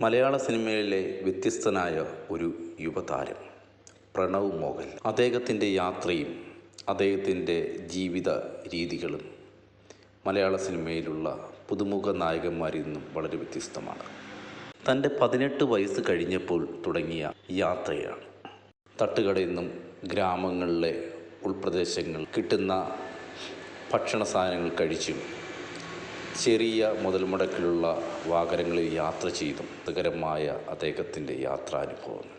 മലയാള സിനിമയിലെ വ്യത്യസ്തനായ ഒരു യുവതാരം പ്രണവ് മോഹൻ അദ്ദേഹത്തിന്റെ യാത്രയും അദ്ദേഹത്തിന്റെ ജീവിത രീതികളും മലയാള സിനിമയിലുള്ള പുതുമുഖ നായകന്മാരിൽ നിന്നും വളരെ വ്യത്യസ്തമാണ്. തന്റെ പതിനെട്ട് വയസ്സ് കഴിഞ്ഞപ്പോൾ തുടങ്ങിയ യാത്രയാണ്. തട്ടുകടയിൽ നിന്നും ഗ്രാമങ്ങളിലെ ഉൾപ്രദേശങ്ങൾ കിട്ടുന്ന ഭക്ഷണ സാധനങ്ങൾ കഴിച്ചും ചെറിയ മുതൽ മുടക്കിലുള്ള വാഹനങ്ങളിൽ യാത്ര ചെയ്തും. സുഖകരമായ അദ്ദേഹത്തിന്റെ യാത്രാനുഭവങ്ങൾ.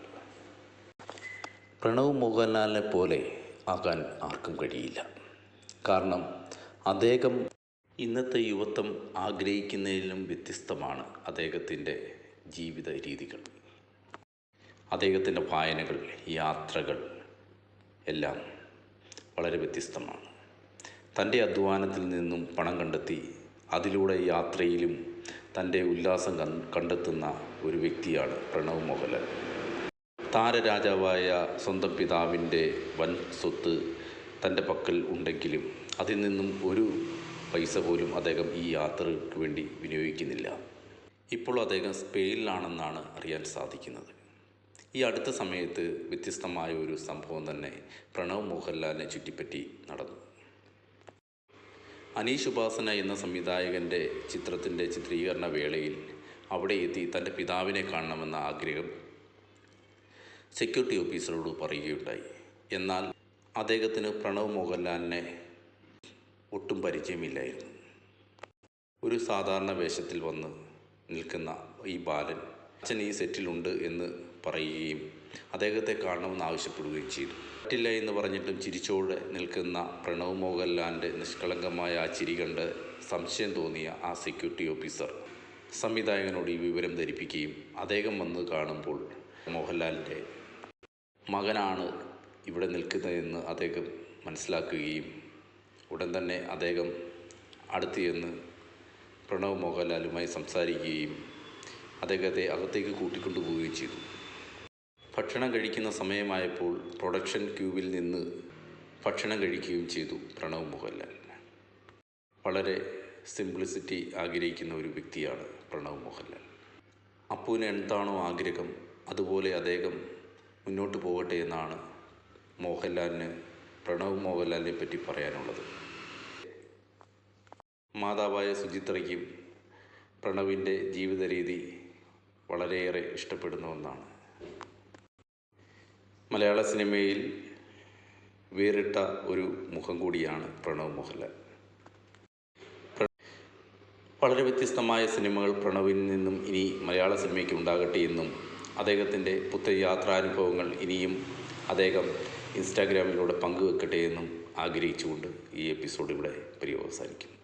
പ്രണവ് മോഹൻലാലിനെ പോലെ ആകാൻ ആർക്കും കഴിയില്ല. കാരണം അദ്ദേഹം ഇന്നത്തെ യുവത്വം ആഗ്രഹിക്കുന്നതിലും വ്യത്യസ്തമാണ് അദ്ദേഹത്തിന്റെ ജീവിത രീതികൾ. അദ്ദേഹത്തിന്റെ വായനകൾ യാത്രകൾ എല്ലാം വളരെ വ്യത്യസ്തമാണ്. തന്റെ അധ്വാനത്തിൽ നിന്നും പണം കണ്ടെത്തി അതിലൂടെ യാത്രയിലും തന്റെ ഉല്ലാസം കണ്ടെത്തുന്ന ഒരു വ്യക്തിയാണ് പ്രണവ് മോഹൻലാൽ താരരാജാവായ സ്വന്തം പിതാവിന്റെ വൻ സ്വത്ത് തന്റെ പക്കൽ ഉണ്ടെങ്കിലും അതിൽ നിന്നും ഒരു പൈസ പോലും അദ്ദേഹം ഈ യാത്രയ്ക്ക് വേണ്ടി വിനിയോഗിക്കുന്നില്ല. ഇപ്പോൾ അദ്ദേഹം സ്പെയിനിലാണെന്നാണ് അറിയാൻ സാധിക്കുന്നത്. ഈ അടുത്ത സമയത്ത് വ്യത്യസ്തമായ ഒരു സംഭവം തന്നെ പ്രണവ് മോഹൻലാലിനെ ചുറ്റിപ്പറ്റി നടന്നു. അനീഷ് ഉപാസന എന്ന സംവിധായകന്റെ ചിത്രത്തിന്റെ ചിത്രീകരണ വേളയിൽ അവിടെ എത്തി തന്റെ പിതാവിനെ കാണണമെന്ന ആഗ്രഹം സെക്യൂരിറ്റി ഓഫീസറോട് പറയുകയുണ്ടായി. എന്നാൽ അദ്ദേഹത്തിന് പ്രണവ് മോഹൻലാലിനെ ഒട്ടും പരിചയമില്ലായിരുന്നു. ഒരു സാധാരണ വേഷത്തിൽ വന്ന് നിൽക്കുന്ന ഈ ബാലൻ അച്ഛൻ ഈ സെറ്റിലുണ്ട് എന്ന് പറയുകയും അദ്ദേഹത്തെ കാണണമെന്ന് ആവശ്യപ്പെടുകയും ചെയ്തു. പറ്റില്ല എന്ന് പറഞ്ഞിട്ടും ചിരിച്ചോടെ നിൽക്കുന്ന പ്രണവ് മോഹൻലാലിന്റെ നിഷ്കളങ്കമായ ആ ചിരി കണ്ട് സംശയം തോന്നിയ ആ സെക്യൂരിറ്റി ഓഫീസർ സംവിധായകനോട് ഈ വിവരം ധരിപ്പിക്കുകയും അദ്ദേഹം വന്ന് കാണുമ്പോൾ മോഹൻലാലിന്റെ മകനാണ് ഇവിടെ നിൽക്കുന്നതെന്ന് അദ്ദേഹം മനസ്സിലാക്കുകയും ഉടൻ തന്നെ അദ്ദേഹം അടുത്ത് ചെന്ന് പ്രണവ് മോഹൻലാലുമായി സംസാരിക്കുകയും അദ്ദേഹത്തെ അകത്തേക്ക് കൂട്ടിക്കൊണ്ടുപോവുകയും ചെയ്തു. ഭക്ഷണം കഴിക്കുന്ന സമയമായപ്പോൾ പ്രൊഡക്ഷൻ ക്യൂവിൽ നിന്ന് ഭക്ഷണം കഴിക്കുകയും ചെയ്തു പ്രണവ് മോഹൻലാൽ. വളരെ സിംപ്ലിസിറ്റി ആഗ്രഹിക്കുന്ന ഒരു വ്യക്തിയാണ് പ്രണവ് മോഹൻലാൽ. അപ്പുവിന് എന്താണോ ആഗ്രഹം അതുപോലെ അദ്ദേഹം മുന്നോട്ട് പോകട്ടെ എന്നാണ് മോഹൻലാലിന് പ്രണവ് മോഹൻലാലിനെ പറ്റി പറയാനുള്ളത്. മാതാവായ സുചിത്രയ്ക്കും പ്രണവിന്റെ ജീവിത രീതി വളരെയേറെ ഇഷ്ടപ്പെടുന്ന ഒന്നാണ്. മലയാള സിനിമയിൽ വേറിട്ട ഒരു മുഖം കൂടിയാണ് പ്രണവ് മോഹൻലാൽ വളരെ വ്യത്യസ്തമായ സിനിമകൾ പ്രണവിൽ നിന്നും ഇനി മലയാള സിനിമയ്ക്ക് ഉണ്ടാകട്ടെ എന്നും അദ്ദേഹത്തിന്റെ പുത്തൻ യാത്രാനുഭവങ്ങൾ ഇനിയും അദ്ദേഹം ഇൻസ്റ്റാഗ്രാമിലൂടെ പങ്കുവെക്കട്ടെ എന്നും ആഗ്രഹിച്ചുകൊണ്ട് ഈ എപ്പിസോഡ് ഇവിടെ പര്യവസാനിക്കുന്നു.